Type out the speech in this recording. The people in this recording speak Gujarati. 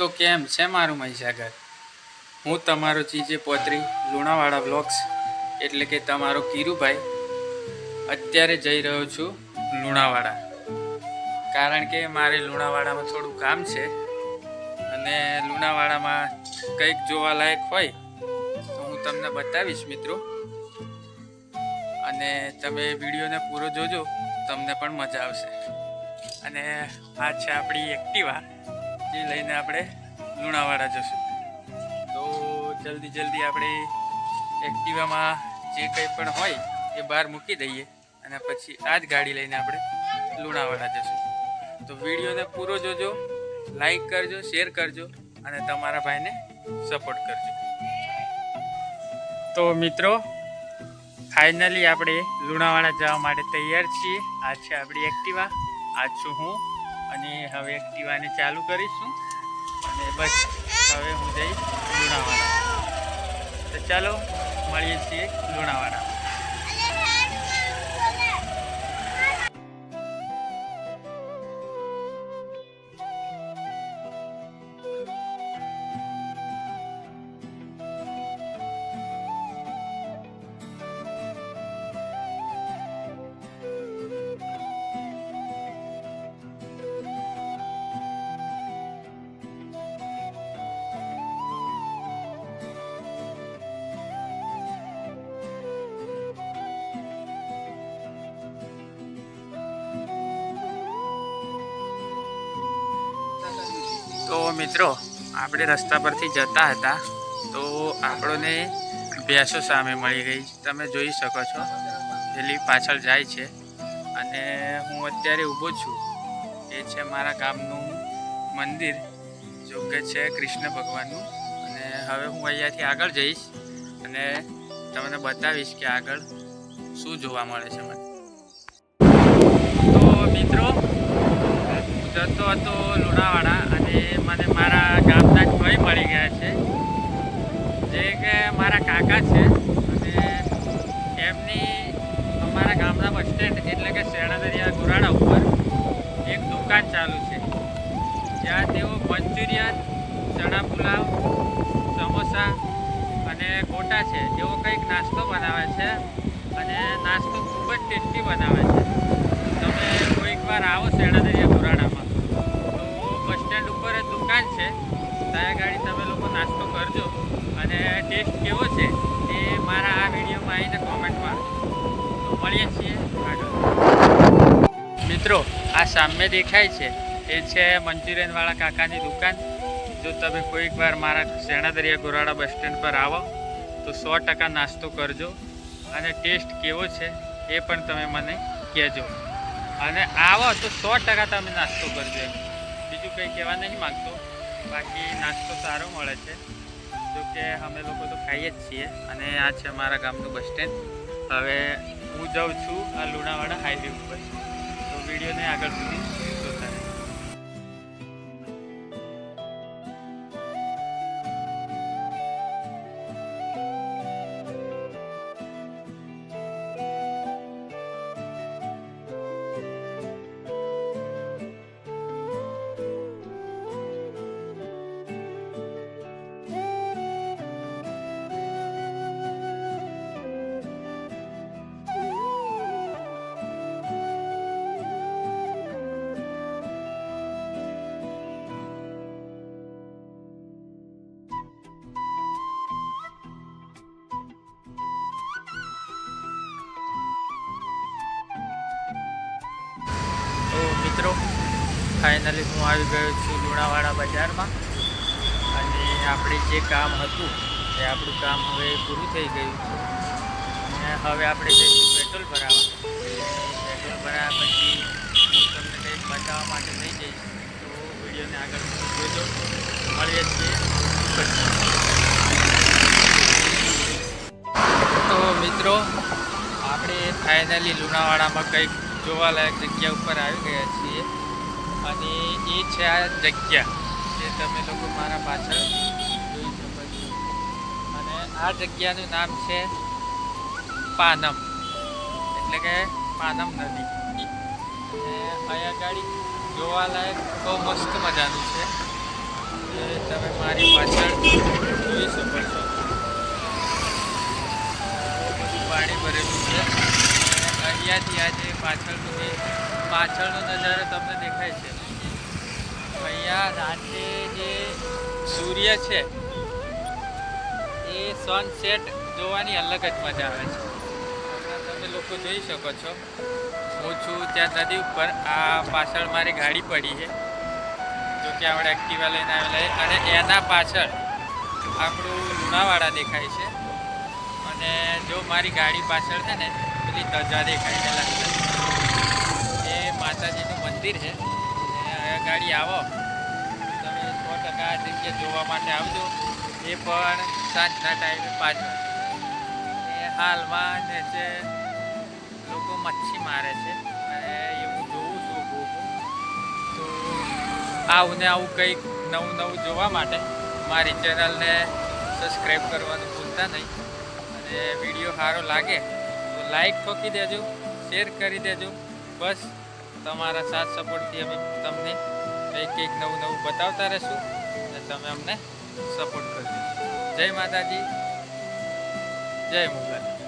તો કેમ? છે મારું મહીસાગર? હું તમારો ચીજે પોતરી, લુણાવાડા બ્લોગ્સ એટલે કે તમારો કીરુભાઈ, અત્યારે જઈ રહ્યો છું લુણાવાડા. કારણ કે મારે લુણાવાડામાં થોડું કામ છે અને લુણાવાડામાં કંઈક જોવાલાયક હોય તો હું તમને બતાવીશ મિત્રો. અને તમે વિડીયોને પૂરો જોજો, તમને પણ મજા આવશે. અને આ છે આપણી એક્ટિવા. જે લઈને આપણે લુણાવાડા જશું. તો જલ્દી જલ્દી આપણે એક્ટિવામાં જે કંઈ પણ હોય એ બહાર મૂકી દઈએ અને પછી આ જ ગાડી લઈને આપણે લુણાવાડા જશું. તો વિડીયોને પૂરો જોજો, લાઈક કરજો, શેર કરજો અને તમારા ભાઈને સપોર્ટ કરજો. તો મિત્રો, ફાઇનલી આપણે લુણાવાડા જવા માટે તૈયાર છીએ. આ છે આપણી એક્ટિવા. આ છું હું અને હવે એક્ટિવાને ચાલુ કરીશું. અને બસ, હવે હું જઈશ લુણાવાડા. તો ચાલો, મળીએ છીએ લુણાવાડા મિત્રો, આપણે રસ્તા પરથી જતા હતા તો આપણને ભેંસો સામે મળી ગઈ. તમે જોઈ શકો છો, પેલી પાછળ જાય છે અને હું અત્યારે ઊભો છું. એ છે મારા ગામનું મંદિર, જો કે છે કૃષ્ણ ભગવાનનું. અને હવે હું અહીંયાથી આગળ જઈશ અને તમને બતાવીશ કે આગળ શું જોવા મળે છે મને. તો મિત્રો જતો હતો લુણાવાડા અને મને મારા ગામના જ ભાઈ મળી ગયા છે. જે કે મારા કાકા છે. અને એમની અમારા ગામના બસ સ્ટેન્ડ એટલે કે શેણાદરિયા ગોરાડા ઉપર એક દુકાન ચાલુ છે. જ્યાં તેઓ મંચુરિયન, ચણા પુલાવ, સમોસા અને ગોટા છે. એવો કંઈક નાસ્તો બનાવે છે અને નાસ્તો ખૂબ જ ટેસ્ટી બનાવે છે. તમે કોઈક વાર આવો શેણાદરિયા ગોરાડામાં. તો બસ સ્ટેન્ડ ઉપર દુકાન છે. ત્યાં ગાડી તમે લોકો નાસ્તો કરજો અને ટેસ્ટ કેવો છે એ મારા આ વિડીયોમાં આવીને કોમેન્ટમાં તો મળીએ છીએ આગળ. મિત્રો, આ સામે દેખાય છે. એ છે મંચુરિયનવાળા કાકાની દુકાન. જો તમે કોઈક વાર મારા શેણાદરિયા ગોરાડા બસ સ્ટેન્ડ પર આવો, તો સો ટકા નાસ્તો કરજો અને ટેસ્ટ કેવો છે એ પણ તમે મને કહેજો. અને આવો તો સો ટકા તમે નાસ્તો કરજો બીજું કંઈ કહેવા નહીં માગતો. બાકી નાસ્તો સારો મળે છે. જો કે અમે લોકો તો ખાઈએ જ છીએ અને આ છે અમારા ગામનું બસ સ્ટેન્ડ. હવે હું જાઉં છું આ લુણાવાડા હાઈવે ઉપર. તો વિડીયોને આગળ સુધી ફાઇનલી હું આવી ગયો છું લુણાવાડા બજારમાં. અને આપણે જે કામ હતું, એ આપણું કામ હવે પૂરું થઈ ગયું છે. અને હવે આપણે જઈશું પેટ્રોલ ભરાવા. પેટ્રોલ ભરાયા પછી હું તમને કંઈક બતાવવા માટે લઈ જઈશ. તો વિડીયોને આગળ જોજો. મળીએ છીએ. તો મિત્રો, આપણે ફાઇનલી લુણાવાડામાં કંઈક જોવાલાયક જગ્યા ઉપર આવી ગયા છીએ. અને એ છે આ જગ્યા જે તમે લોકો મારા પાછળ જોઈ શકો છો. અને આ જગ્યાનું નામ છે પાનમ. એટલે કે પાનમ નદી. અને અહીંયા ગાડી જોવાલાયક બહુ મસ્ત મજાનું છે. જે તમે મારી પાછળ જોઈ શકો છો. પાણી ભરેલું છે. અને અહીંયાથી આજે પાછળનું જે પાછળનો નજારો તમને દેખાય છે. અહીંયા રાતે જે સૂર્ય છે, એ સનસેટ જોવાની અલગ જ મજા આવે છે. તમે લોકો જોઈ શકો છો. હું છું ત્યાં નદી ઉપર. આ પાછળ મારી ગાડી પડી છે. જો કે આપણે એક્ટિવા લઈને આવેલા અને એના પાછળ આપણું લુણાવાડા દેખાય છે. અને જો મારી ગાડી પાછળ છે ને, પેલી ધજા દેખાય છે. માતાજીનું મંદિર છે. ગાડી આવો. તમે સો ટકા જગ્યા જોવા માટે આવજો. એ પણ સાંજના ટાઈમે પાછળ. વાગે હાલમાં નીચે લોકો મચ્છી મારે છે. અને એવું જોઉં છું બહુ તો આવું ને આવું કંઈક નવું નવું જોવા માટે મારી ચેનલને સબસ્ક્રાઈબ કરવાનું ભૂલતા નહીં. અને વીડિયો સારો લાગે તો લાઈક ઠોકી દેજો શેર કરી દેજો. બસ. તમારા સાથ સપોર્ટથી અમે તમને કંઈક કંઈક નવું નવું બતાવતા રહીશું અને તમે અમને સપોર્ટ કરજો જય માતાજી. જય મુગલ.